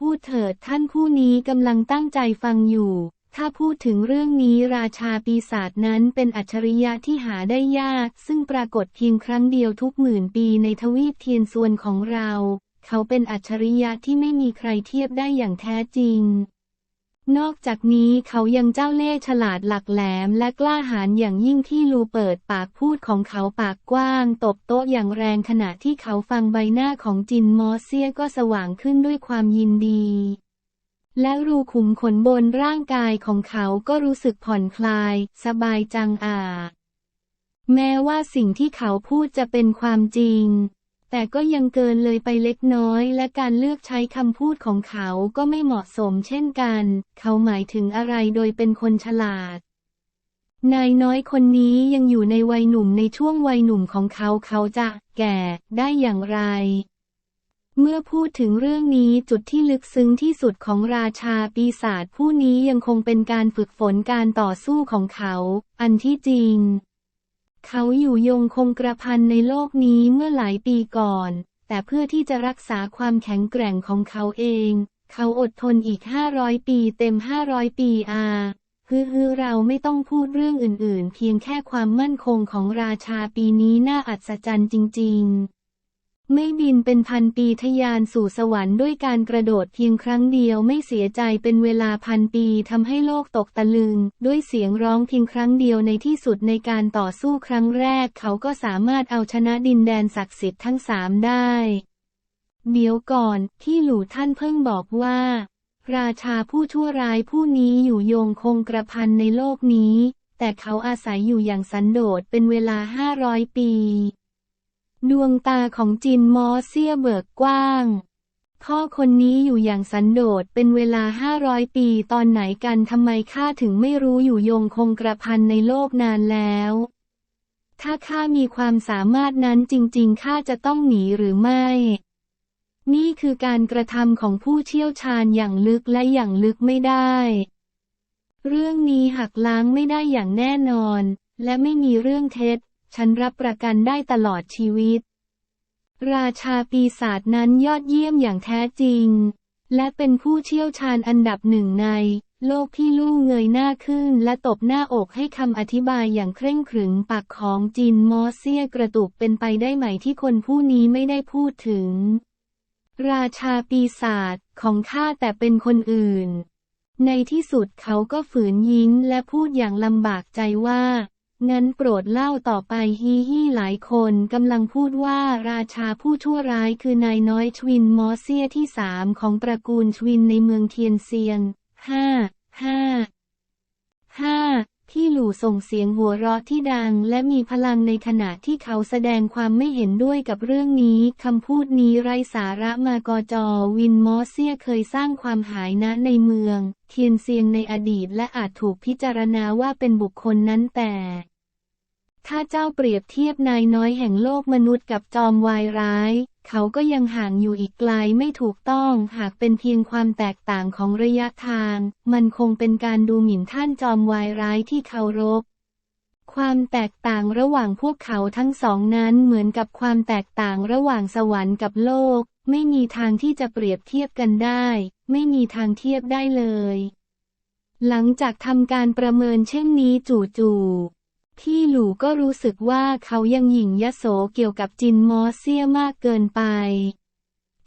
พูดเถิดท่านผู้นี้กำลังตั้งใจฟังอยู่ ถ้าพูดถึงเรื่องนี้ราชาปีศาจนั้นเป็นอัจฉริยะที่หาได้ยาก ซึ่งปรากฏเพียงครั้งเดียวทุกหมื่นปีในทวีปเทียนส่วนของเรา เขาเป็นอัจฉริยะที่ไม่มีใครเทียบได้อย่างแท้จริง นอกจากนี้เขายังเจ้าเล่ห์ฉลาดหลักแหลมและกล้าหาญอย่างยิ่งที่ลูเปิดปากพูดของเขาปากกว้าง ตบโต๊ะอย่างแรงขณะที่เขาฟังใบหน้าของจินมอเซียก็สว่างขึ้นด้วยความยินดี และรูขุมขนบนร่างกายของเขาก็รู้สึกผ่อนคลาย สบายจังอ่าแม้ว่าสิ่งที่เขาพูดจะเป็นความจริง แต่ก็ยังเกินเลยไปเล็กน้อย และการเลือกใช้คำพูดของเขาก็ไม่เหมาะสมเช่นกัน เขาหมายถึงอะไรโดยเป็นคนฉลาด นายน้อยคนนี้ยังอยู่ในวัยหนุ่มในช่วงวัยหนุ่มของเขาเขาจะแก่ได้อย่างไร เมื่อพูดถึงเรื่องนี้จุดที่ลึกซึ้งที่สุดของราชาปีศาจผู้นี้ยังคงเป็นการฝึกฝนการต่อสู้ของเขา อันที่จริง เขาอยู่ยงคงกระพันในโลกนี้เมื่อหลายปีก่อน แต่เพื่อที่จะรักษาความแข็งแกร่งของเขาเอง เขาอดทนอีก 500 ปีเต็ม 500 ปีอาฮือฮือเราไม่ต้องพูดเรื่องอื่นๆ เพียงแค่ความมั่นคงของราชาปีนี้น่าอัศจรรย์จริง ๆ ไม่บินเป็นพันปีทะยานสู่สวรรค์ด้วยการกระโดดเพียงครั้งเดียวไม่เสียใจเป็นเวลาพันปีทำให้โลกตกตะลึง ด้วยเสียงร้องเพียงครั้งเดียวในที่สุดในการต่อสู้ครั้งแรก เขาก็สามารถเอาชนะดินแดนศักดิ์สิทธิ์ทั้งสามได้ เดี๋ยวก่อนที่หลู่ท่านเพิ่งบอกว่า ราชาผู้ชั่วร้ายผู้นี้อยู่โยงคงกระพันในโลกนี้ แต่เขาอาศัยอยู่อย่างสันโดษเป็นเวลาห้าร้อยปี วงตาของจินมอเซียเบิกกว้างพ่อคนนี้อยู่อย่างสันโดษเป็นเวลาห้าร้อยปีตอนไหนกันทำไมข้าถึงไม่รู้อยู่ยงคงกระพันในโลกนานแล้ว ถ้าข้ามีความสามารถนั้นจริงๆข้าจะต้องหนีหรือไม่ นี่คือการกระทำของผู้เชี่ยวชาญอย่างลึกและอย่างลึกไม่ได้ เรื่องนี้หักล้างไม่ได้อย่างแน่นอน และไม่มีเรื่องเท็จ ฉันรับประกันได้ตลอดชีวิต ราชาปีศาจนั้นยอดเยี่ยมอย่างแท้จริง และเป็นผู้เชี่ยวชาญอันดับหนึ่งใน โลกที่ลู่เงยหน้าขึ้นและตบหน้าอกให้คำอธิบายอย่างเคร่งขรึมปากของจินมอเซียกระตุกเป็นไปได้ไหมที่คนผู้นี้ไม่ได้พูดถึง ราชาปีศาจของข้าแต่เป็นคนอื่น ในที่สุดเขาก็ฝืนยิ้มและพูดอย่างลำบากใจว่า งั้นโปรดเล่าต่อไปฮีฮีหลายคนกำลังพูดว่าราชาผู้ชั่วร้ายคือนายน้อยชวินมอเซียที่สามของตระกูลชวินในเมืองเทียนเซียงห้าห้าห้าพี่หลู่ส่งเสียงหัวเราะที่ดังและมีพลังในขณะที่เขาแสดงความไม่เห็นด้วยกับเรื่องนี้ คำพูดนี้ไร้สาระมากอจอวินมอเซียเคยสร้างความหายนะในเมือง เทียนเซียงในอดีตและอาจถูกพิจารณาว่าเป็นบุคคลนั้นแต่ ถ้าเจ้าเปรียบเทียบนายน้อยแห่งโลกมนุษย์กับจอมวายร้าย เขาก็ยังห่างอยู่อีกไกลไม่ถูกต้อง หากเป็นเพียงความแตกต่างของระยะทาง มันคงเป็นการดูหมิ่นท่านจอมวายร้ายที่เคารพ ความแตกต่างระหว่างพวกเขาทั้งสองนั้นเหมือนกับความแตกต่างระหว่างสวรรค์กับโลก ไม่มีทางที่จะเปรียบเทียบกันได้ ไม่มีทางเทียบได้เลย หลังจากทำการประเมินเช่นนี้จู่ๆ พี่หลูก็รู้สึกว่าเขายังหยิ่งยโสเกี่ยวกับจินมอเซียมากเกินไป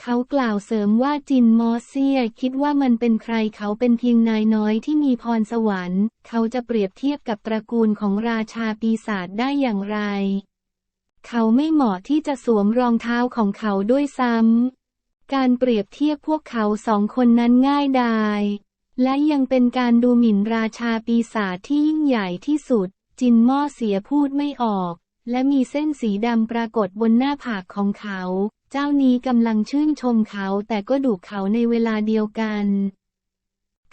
เขากล่าวเสริมว่าจินมอเซียคิดว่ามันเป็นใครเขาเป็นเพียงนายน้อยที่มีพรสวรรค์ เขาจะเปรียบเทียบกับตระกูลของราชาปีศาจได้อย่างไร เขาไม่เหมาะที่จะสวมรองเท้าของเขาด้วยซ้ำการเปรียบเทียบพวกเขาสองคนนั้นง่ายดายและยังเป็นการดูหมิ่นราชาปีศาจที่ยิ่งใหญ่ที่สุด จินม่อเสียพูดไม่ออก และมีเส้นสีดำปรากฏบนหน้าผากของเขา เจ้านี้กำลังชื่นชมเขาแต่ก็ดุเขาในเวลาเดียวกัน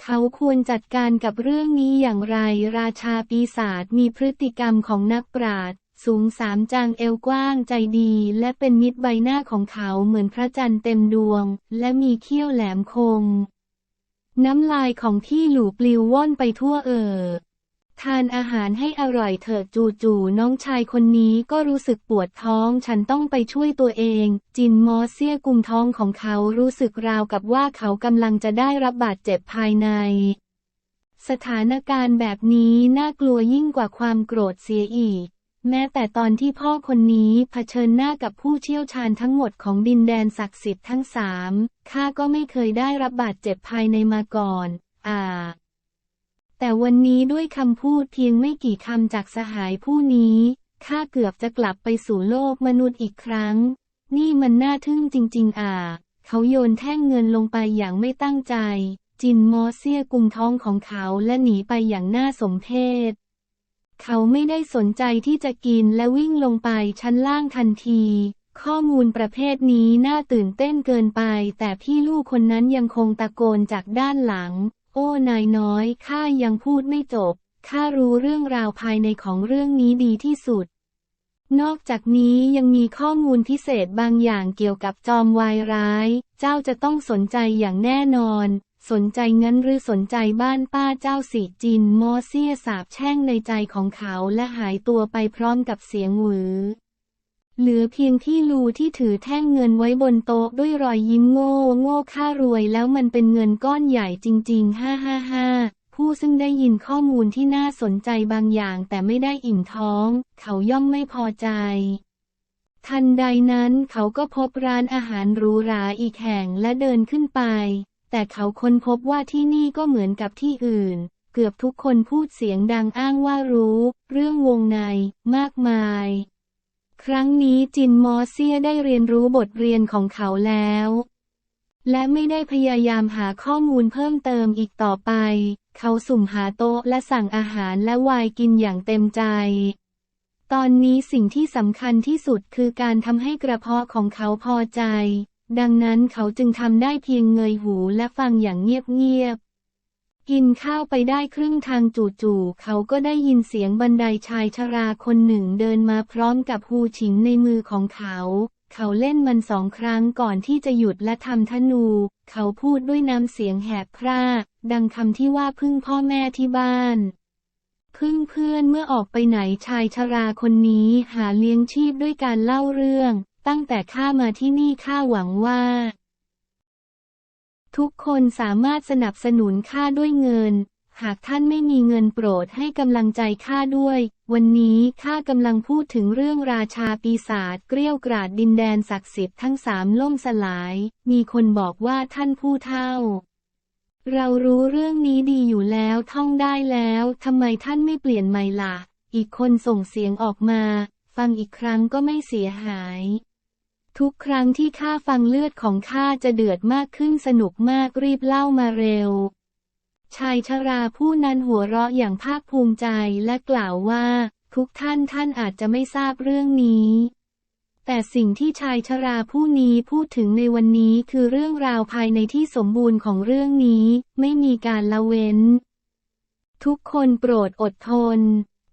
เขาควรจัดการกับเรื่องนี้อย่างไร ราชาปีศาจมีพฤติกรรมของนักปราชญ์สูงสามจางเอวกว้างใจดี และเป็นมิตรใบหน้าของเขาเหมือนพระจันทร์เต็มดวง และมีเขี้ยวแหลมคม น้ำลายของที่หลูปลิวว่อนไปทั่วเอ่อ ทานอาหารให้อร่อยเถิดจู่ๆน้องชายคนนี้ก็รู้สึกปวดท้องฉันต้องไปช่วยตัวเอง จินมอเซียกุมท้องของเขารู้สึกราวกับว่าเขากำลังจะได้รับบาดเจ็บภายใน สถานการณ์แบบนี้น่ากลัวยิ่งกว่าความโกรธเสียอีก แม้แต่ตอนที่พ่อคนนี้เผชิญหน้ากับผู้เชี่ยวชาญทั้งหมดของดินแดนศักดิ์สิทธิ์ทั้งสามข้าก็ไม่เคยได้รับบาดเจ็บภายในมาก่อน อ่า แต่วันนี้ด้วยคำพูดเพียงไม่กี่คำจากสหายผู้นี้ข้าเกือบจะกลับไปสู่โลกมนุษย์อีกครั้ง นี่มันน่าทึ่งจริง ๆ อ่า เขาโยนแท่งเงินลงไปอย่างไม่ตั้งใจ จินมอเซียกุมท้องของเขาและหนีไปอย่างน่าสมเพชเขาไม่ได้สนใจที่จะกินและวิ่งลงไปชั้นล่างทันที ข้อมูลประเภทนี้น่าตื่นเต้นเกินไป แต่พี่ลูกคนนั้นยังคงตะโกนจากด้านหลัง โอ้นายน้อยข้ายังพูดไม่จบข้ารู้เรื่องราวภายในของเรื่องนี้ดีที่สุด นอกจากนี้ยังมีข้อมูลพิเศษบางอย่างเกี่ยวกับจอมวายร้าย เจ้าจะต้องสนใจอย่างแน่นอน สนใจงั้นหรือสนใจบ้านป้าเจ้าสีจินมอเซียสาบแช่งในใจของเขาและหายตัวไปพร้อมกับเสียงหวือ เหลือเพียงที่ลูที่ถือแท่งเงินไว้บนโต๊ะด้วยรอยยิ้มโง่โง่ค่ารวยแล้วมันเป็นเงินก้อนใหญ่จริงๆฮ่าฮ่าฮ่าผู้ซึ่งได้ยินข้อมูลที่น่าสนใจบางอย่างแต่ไม่ได้อิ่มท้อง เขาย่อมไม่พอใจ ทันใดนั้นเขาก็พบร้านอาหารหรูหราอีกแห่งและเดินขึ้นไป แต่เขาค้นพบว่าที่นี่ก็เหมือนกับที่อื่น เกือบทุกคนพูดเสียงดังอ้างว่ารู้ เรื่องวงใน มากมาย ครั้งนี้จินมอเซียได้เรียนรู้บทเรียนของเขาแล้ว และไม่ได้พยายามหาข้อมูลเพิ่มเติมอีกต่อไป เขาสุ่มหาโต๊ะและสั่งอาหารและวน์กินอย่างเต็มใจ ตอนนี้สิ่งที่สำคัญที่สุดคือการทำให้กระเพาะของเขาพอใจ ดังนั้นเขาจึงทำได้เพียงเงยหูและฟังอย่างเงียบๆ กินข้าวไปได้ครึ่งทางจู่ๆเขาก็ได้ยินเสียงบันไดชายชราคนหนึ่งเดินมาพร้อมกับฮูฉิงในมือของเขา เขาเล่นมันสองครั้งก่อนที่จะหยุดและทำธนู เขาพูดด้วยน้ำเสียงแหบพร่า ดังคำที่ว่าพึ่งพ่อแม่ที่บ้านพึ่งเพื่อนเมื่อออกไปไหนชายชราคนนี้หาเลี้ยงชีพด้วยการเล่าเรื่อง ตั้งแต่ข้ามาที่นี่ข้าหวังว่า ทุกคนสามารถสนับสนุนข้าด้วยเงิน หากท่านไม่มีเงินโปรดให้กำลังใจข้าด้วย วันนี้ข้ากำลังพูดถึงเรื่องราชาปีศาจเกลี้ยวกราดดินแดนศักดิ์สิทธิ์ทั้งสามล่มสลาย มีคนบอกว่าท่านผู้เฒ่า เรารู้เรื่องนี้ดีอยู่แล้วท่องได้แล้วทำไมท่านไม่เปลี่ยนใหม่ล่ะ อีกคนส่งเสียงออกมา ฟังอีกครั้งก็ไม่เสียหาย ทุกครั้งที่ข้าฟังเลือดของข้าจะเดือดมากขึ้นสนุกมากรีบเล่ามาเร็ว ชายชราผู้นั้นหัวเราะอย่างภาคภูมิใจและกล่าวว่า ทุกท่านท่านอาจจะไม่ทราบเรื่องนี้ แต่สิ่งที่ชายชราผู้นี้พูดถึงในวันนี้คือเรื่องราวภายในที่สมบูรณ์ของเรื่องนี้ ไม่มีการละเว้น ทุกคนโปรดอดทน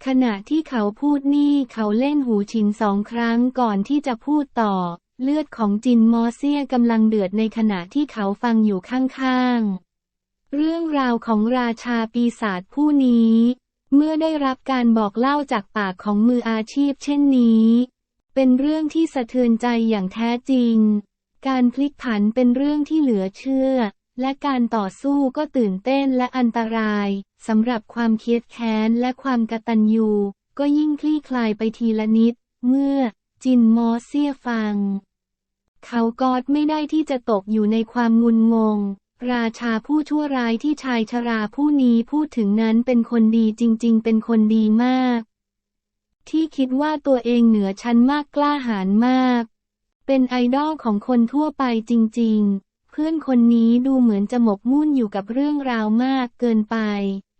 ขณะที่เขาพูดนี่เขาเล่นหูฉินสองครั้งก่อนที่จะพูดต่อ เลือดของจินมอเซียกำลังเดือดในขณะที่เขาฟังอยู่ข้างๆ เรื่องราวของราชาปีศาจผู้นี้ เมื่อได้รับการบอกเล่าจากปากของมืออาชีพเช่นนี้ เป็นเรื่องที่สะเทือนใจอย่างแท้จริง การพลิกผันเป็นเรื่องที่เหลือเชื่อ และการต่อสู้ก็ตื่นเต้นและอันตรายสำหรับความเคียดแค้นและความกตัญญูก็ยิ่งคลี่คลายไปทีละนิด เมื่อจินมอเซียฟัง เขากอดไม่ได้ที่จะตกอยู่ในความงุนงง ราชาผู้ชั่วร้ายที่ชายชราผู้นี้พูดถึงนั้นเป็นคนดีจริง ๆ เป็นคนดีมาก ที่คิดว่าตัวเองเหนือชั้นมากกล้าหาญมาก เป็นไอดอลของคนทั่วไปจริง ๆ เพื่อนคนนี้ดูเหมือนจะหมกมุ่นอยู่กับเรื่องราวมากเกินไป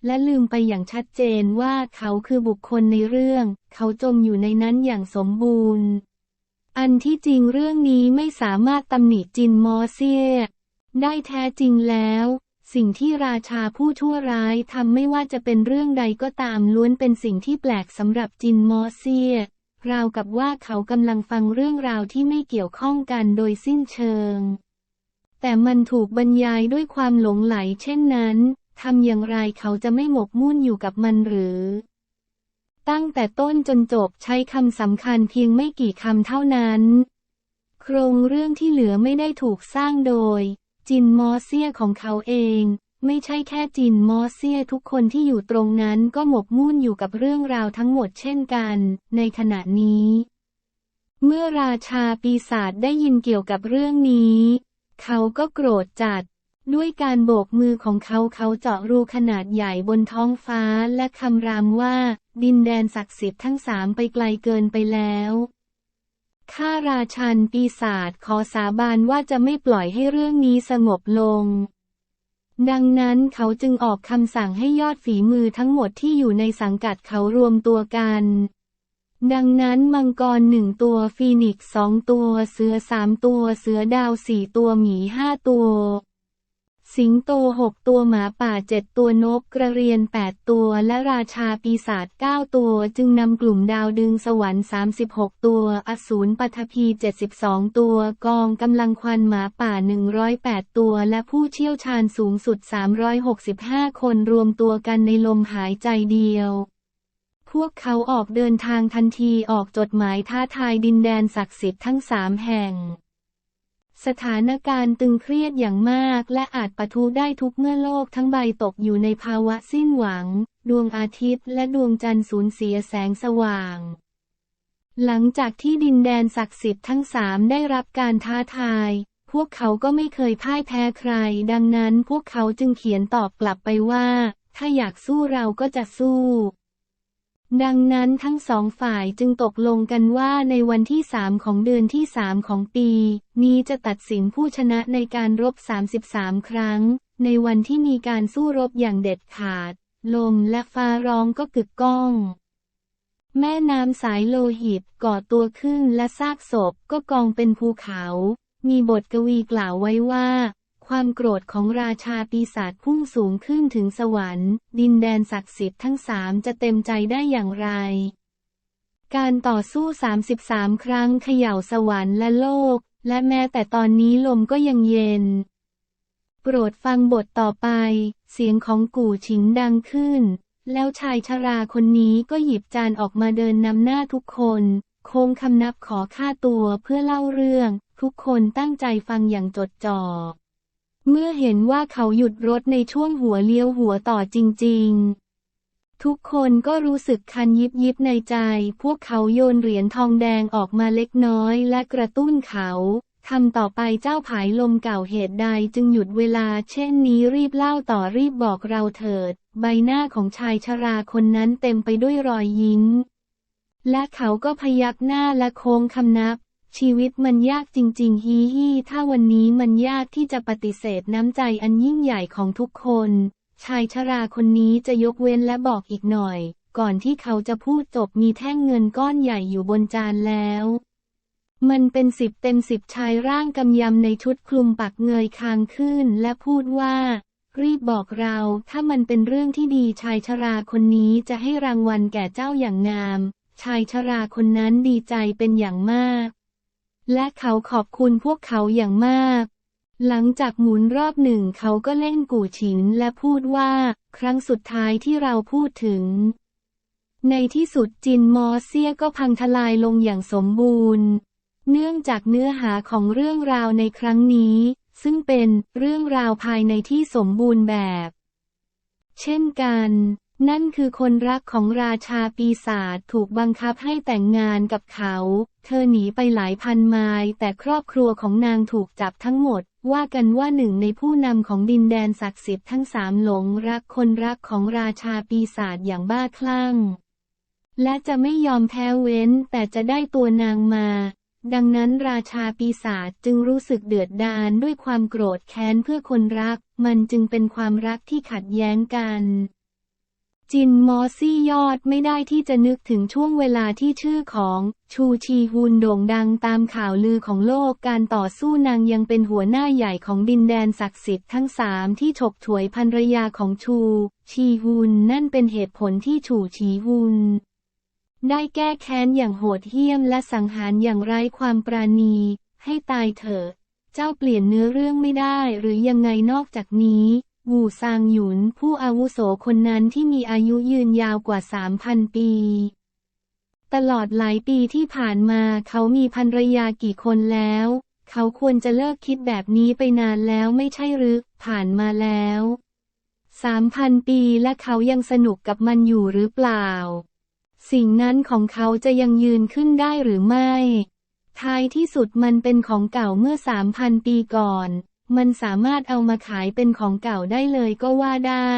และลืมไปอย่างชัดเจนว่าเขาคือบุคคลในเรื่อง เขาจมอยู่ในนั้นอย่างสมบูรณ์ อันที่จริงเรื่องนี้ไม่สามารถตำหนิจินมอเซีย ได้แท้จริงแล้ว สิ่งที่ราชาผู้ชั่วร้ายทำไม่ว่าจะเป็นเรื่องใดก็ตามล้วนเป็นสิ่งที่แปลกสำหรับจินมอเซีย ราวกับว่าเขากำลังฟังเรื่องราวที่ไม่เกี่ยวข้องกันโดยสิ้นเชิง แต่มันถูกบรรยายด้วยความหลงไหลเช่นนั้นทำอย่างไรเขาจะไม่หมกมุ่นอยู่กับมันหรือ ตั้งแต่ต้นจนจบใช้คำสำคัญเพียงไม่กี่คำเท่านั้น โครงเรื่องที่เหลือไม่ได้ถูกสร้างโดย จินมอเซียของเขาเอง ไม่ใช่แค่จินมอเซียทุกคนที่อยู่ตรงนั้นก็หมกมุ่นอยู่กับเรื่องราวทั้งหมดเช่นกัน ในขณะนี้ เมื่อราชาปีศาจได้ยินเกี่ยวกับเรื่องนี้ เขาก็โกรธจัด ด้วยการโบกมือของเขาเขาเจาะรูขนาดใหญ่บนท้องฟ้าและคำรามว่า ดินแดนศักดิ์สิทธิ์ทั้งสามไปไกลเกินไปแล้วข้าราชันปีศาจขอสาบานว่าจะไม่ปล่อยให้เรื่องนี้สงบลง ดังนั้นเขาจึงออกคำสั่งให้ยอดฝีมือทั้งหมดที่อยู่ในสังกัดเขารวมตัวกัน ดังนั้นมังกรหนึ่งตัวฟีนิกซ์สองตัวเสือสามตัวเสือดาวสี่ตัวหมีห้าตัว สิงโตหกตัวหมาป่าเจ็ดตัวนกกระเรียนแปดตัวและราชาปีศาจเก้าตัวจึงนำกลุ่มดาวดึงสวรรค์สามสิบหกตัว อสูรปัทภีเจ็ดสิบสองตัวกองกำลังควันหมาป่าหนึ่งร้อยแปดตัว และผู้เชี่ยวชาญสูงสุดสามร้อยหกสิบห้าคนรวมตัวกันในลมหายใจเดียวพวกเขาออกเดินทางทันทีออกจดหมายท้าทายดินแดนศักดิ์สิทธิ์ทั้งสามแห่ง สถานการณ์ตึงเครียดอย่างมาก และอาจปะทุได้ทุกเมื่อโลกทั้งใบตกอยู่ในภาวะสิ้นหวัง ดวงอาทิตย์และดวงจันทร์สูญเสียแสงสว่าง หลังจากที่ดินแดนศักดิ์สิทธิ์ทั้งสามได้รับการท้าทาย พวกเขาก็ไม่เคยพ่ายแพ้ใคร ดังนั้นพวกเขาจึงเขียนตอบกลับไปว่า ถ้าอยากสู้เราก็จะสู้ ดังนั้นทั้งสองฝ่ายจึงตกลงกันว่าในวันที่สามของเดือนที่สามของปี นี้จะตัดสินผู้ชนะในการรบ 33 ครั้ง ในวันที่มีการสู้รบอย่างเด็ดขาด ลมและฟ้าร้องก็กึกก้อง แม่น้ำสายโลหิตก่อตัวขึ้นและซากศพก็กองเป็นภูเขา มีบทกวีกล่าวไว้ว่า ความโกรธของราชาปีศาจพุ่งสูงขึ้นถึงสวรรค์ ดินแดนศักดิ์สิทธิ์ทั้งสามจะเต็มใจได้อย่างไร การต่อสู้ 33 ครั้งเขย่าสวรรค์และโลก และแม้แต่ตอนนี้ลมก็ยังเย็น โปรดฟังบทต่อไป เสียงของกู่ฉิงดังขึ้น แล้วชายชราคนนี้ก็หยิบจานออกมาเดินนำหน้าทุกคน โค้งคำนับขอค่าตัวเพื่อเล่าเรื่องทุกคนตั้งใจฟังอย่างจดจ่อ เมื่อเห็นว่าเขาหยุดรถในช่วงหัวเลี้ยวหัวต่อจริง ๆ ทุกคนก็รู้สึกคันยิบยิบในใจ พวกเขาโยนเหรียญทองแดงออกมาเล็กน้อยและกระตุ้นเขาทำต่อไปเจ้าผายลมเก่าเหตุใดจึงหยุดเวลาเช่นนี้รีบเล่าต่อรีบบอกเราเถิด ใบหน้าของชายชราคนนั้นเต็มไปด้วยรอยยิ้ม และเขาก็พยักหน้าและโค้งคำนับ ชีวิตมันยากจริง ๆ ฮีฮีถ้าวันนี้มันยากที่จะปฏิเสธน้ำใจอันยิ่งใหญ่ของทุกคน ชายชราคนนี้จะยกเว้นและบอกอีกหน่อย ก่อนที่เขาจะพูดจบมีแท่งเงินก้อนใหญ่อยู่บนจานแล้ว มันเป็นสิบเต็มสิบชายร่างกำยำในชุดคลุมปักเงยคางขึ้นและพูดว่า รีบบอกเรา ถ้ามันเป็นเรื่องที่ดีชายชราคนนี้จะให้รางวัลแก่เจ้าอย่างงาม ชายชราคนนั้นดีใจเป็นอย่างมาก และเขาขอบคุณพวกเขาอย่างมาก หลังจากหมุนรอบหนึ่งเขาก็เล่นกู่ฉินและพูดว่า ครั้งสุดท้ายที่เราพูดถึง ในที่สุดจินมอเซียก็พังทลายลงอย่างสมบูรณ์ เนื่องจากเนื้อหาของเรื่องราวในครั้งนี้ ซึ่งเป็นเรื่องราวภายในที่สมบูรณ์แบบ เช่นกัน นั่นคือคนรักของราชาปีศาจถูกบังคับให้แต่งงานกับเขา เธอหนีไปหลายพันไมล์แต่ครอบครัวของนางถูกจับทั้งหมด ว่ากันว่าหนึ่งในผู้นำของดินแดนศักดิ์สิทธิ์ทั้งสามหลงรักคนรักของราชาปีศาจอย่างบ้าคลั่ง และจะไม่ยอมแพ้เว้นแต่จะได้ตัวนางมา ดังนั้นราชาปีศาจจึงรู้สึกเดือดดาลด้วยความโกรธแค้นเพื่อคนรัก มันจึงเป็นความรักที่ขัดแย้งกัน จินมอซี่ยอดไม่ได้ที่จะนึกถึงช่วงเวลาที่ชื่อของ ชูชีฮุนโด่งดังตามข่าวลือของโลกการต่อสู้นางยังเป็นหัวหน้าใหญ่ของดินแดนศักดิ์สิทธิ์ทั้งสามที่ฉกฉวยภรรยาของชู ชีฮุนนั่นเป็นเหตุผลที่ชูชีฮุนได้แก้แค้นอย่างโหดเหี้ยมและสังหารอย่างไร้ความปราณี ให้ตายเถอะ เจ้าเปลี่ยนเนื้อเรื่องไม่ได้หรือยังไงนอกจากนี้ วูซางหยุนผู้อาวุโสคนนั้นที่มีอายุยืนยาวกว่า 3,000 ปี ตลอดหลายปีที่ผ่านมาเขามีภรรยากี่คนแล้ว เขาควรจะเลิกคิดแบบนี้ไปนานแล้วไม่ใช่หรือ ผ่านมาแล้ว3,000ปีและเขายังสนุกกับมันอยู่หรือเปล่า สิ่งนั้นของเขาจะยังยืนขึ้นได้หรือไม่ ท้ายที่สุดมันเป็นของเก่าเมื่อ3,000ปีก่อน มันสามารถเอามาขายเป็นของเก่าได้เลยก็ว่าได้